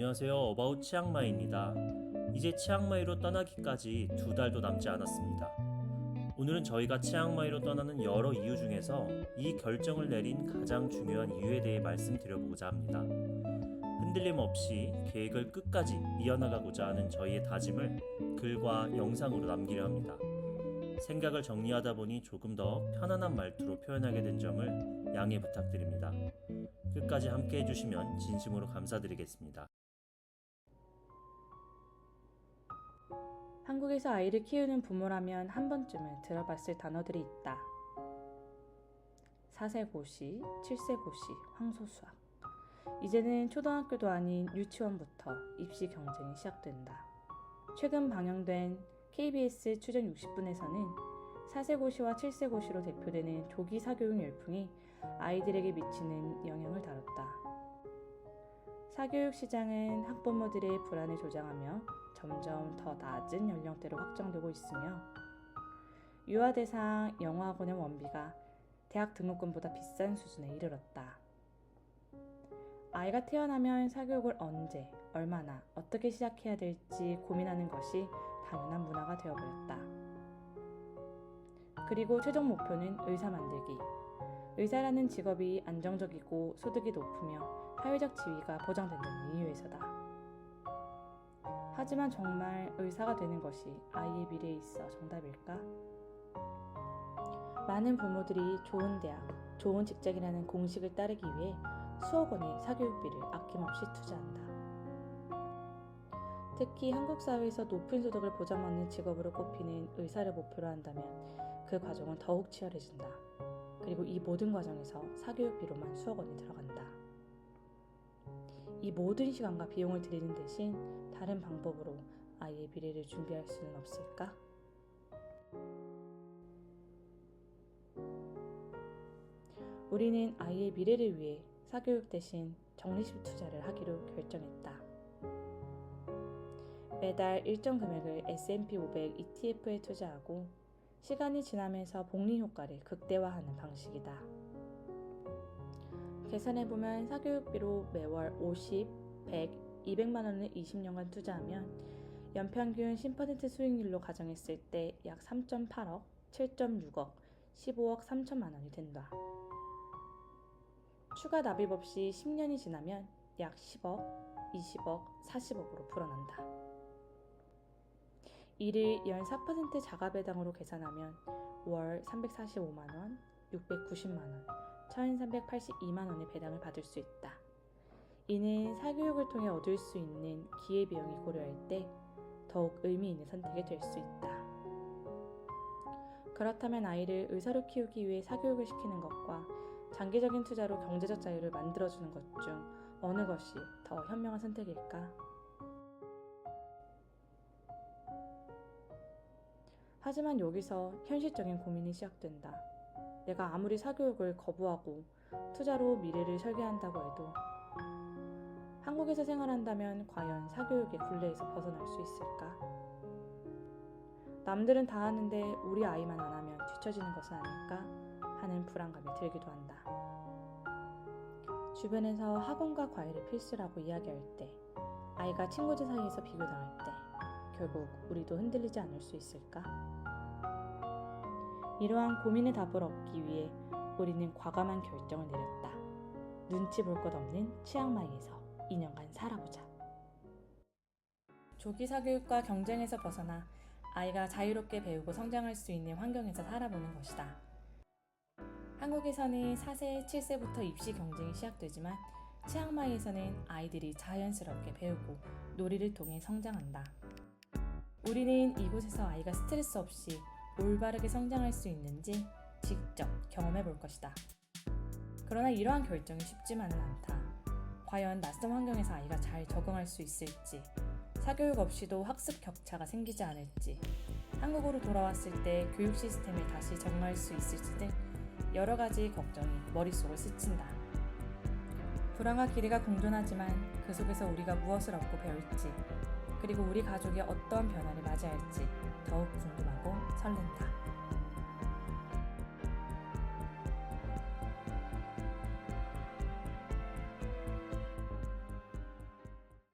안녕하세요. 어바웃 치앙마이입니다. 이제 치앙마이로 떠나기까지 두 달도 남지 않았습니다. 오늘은 저희가 치앙마이로 떠나는 여러 이유 중에서 이 결정을 내린 가장 중요한 이유에 대해 말씀드려보고자 합니다. 흔들림 없이 계획을 끝까지 이어나가고자 하는 저희의 다짐을 글과 영상으로 남기려 합니다. 생각을 정리하다 보니 조금 더 편안한 말투로 표현하게 된 점을 양해 부탁드립니다. 끝까지 함께 해주시면 진심으로 감사드리겠습니다. 한국에서 아이를 키우는 부모라면 한 번쯤은 들어봤을 단어들이 있다. 4세 고시, 7세 고시, 황소수학. 이제는 초등학교도 아닌 유치원부터 입시 경쟁이 시작된다. 최근 방영된 KBS 추정 60분에서는 4세 고시와 7세 고시로 대표되는 조기 사교육 열풍이 아이들에게 미치는 영향을 다뤘다. 사교육 시장은 학부모들의 불안을 조장하며 점점 더 낮은 연령대로 확정되고 있으며 유아 대상 영어학원의 원비가 대학 등록금보다 비싼 수준에 이르렀다. 아이가 태어나면 사교육을 언제, 얼마나, 어떻게 시작해야 될지 고민하는 것이 당연한 문화가 되어버렸다. 그리고 최종 목표는 의사 만들기. 의사라는 직업이 안정적이고 소득이 높으며 사회적 지위가 보장된다는 이유에서다. 하지만 정말 의사가 되는 것이 아이의 미래에 있어 정답일까? 많은 부모들이 좋은 대학, 좋은 직장이라는 공식을 따르기 위해 수억 원의 사교육비를 아낌없이 투자한다. 특히 한국 사회에서 높은 소득을 보장받는 직업으로 꼽히는 의사를 목표로 한다면 그 과정은 더욱 치열해진다. 그리고 이 모든 과정에서 사교육비로만 수억 원이 들어간다. 이 모든 시간과 비용을 들이는 대신 다른 방법으로 아이의 미래를 준비할 수는 없을까? 우리는 아이의 미래를 위해 사교육 대신 적립식 투자를 하기로 결정했다. 매달 일정 금액을 S&P 500 ETF에 투자하고 시간이 지나면서 복리 효과를 극대화하는 방식이다. 계산해보면 사교육비로 매월 50, 100, 200만 원을 20년간 투자하면 연평균 10% 수익률로 가정했을 때 약 3.8억, 7.6억, 15억 3천만 원이 된다. 추가 납입 없이 10년이 지나면 약 10억, 20억, 40억으로 불어난다. 이를 연4% 자가배당으로 계산하면 월 345만 원, 690만 원, 1382만 원의 배당을 받을 수 있다. 이는 사교육을 통해 얻을 수 있는 기회비용이 고려할 때 더욱 의미 있는 선택이 될 수 있다. 그렇다면 아이를 의사로 키우기 위해 사교육을 시키는 것과 장기적인 투자로 경제적 자유를 만들어주는 것 중 어느 것이 더 현명한 선택일까? 하지만 여기서 현실적인 고민이 시작된다. 내가 아무리 사교육을 거부하고 투자로 미래를 설계한다고 해도 한국에서 생활한다면 과연 사교육의 굴레에서 벗어날 수 있을까? 남들은 다 하는데 우리 아이만 안 하면 뒤처지는 것은 아닐까 하는 불안감이 들기도 한다. 주변에서 학원과 과외를 필수라고 이야기할 때, 아이가 친구들 사이에서 비교당할 때, 결국 우리도 흔들리지 않을 수 있을까? 이러한 고민의 답을 얻기 위해 우리는 과감한 결정을 내렸다. 눈치 볼 것 없는 치앙마이에서 2년간 살아보자. 조기 사교육과 경쟁에서 벗어나 아이가 자유롭게 배우고 성장할 수 있는 환경에서 살아보는 것이다. 한국에서는 4세, 7세부터 입시 경쟁이 시작되지만 치앙마이에서는 아이들이 자연스럽게 배우고 놀이를 통해 성장한다. 우리는 이곳에서 아이가 스트레스 없이 올바르게 성장할 수 있는지 직접 경험해 볼 것이다. 그러나 이러한 결정이 쉽지만은 않다. 과연 낯선 환경에서 아이가 잘 적응할 수 있을지, 사교육 없이도 학습 격차가 생기지 않을지, 한국으로 돌아왔을 때 교육 시스템에 다시 적응할 수 있을지 등 여러 가지 걱정이 머릿속을 스친다. 불안과 기대가 공존하지만 그 속에서 우리가 무엇을 얻고 배울지, 그리고 우리 가족이 어떤 변화를 맞이할지 더욱 궁금하고 설렌다.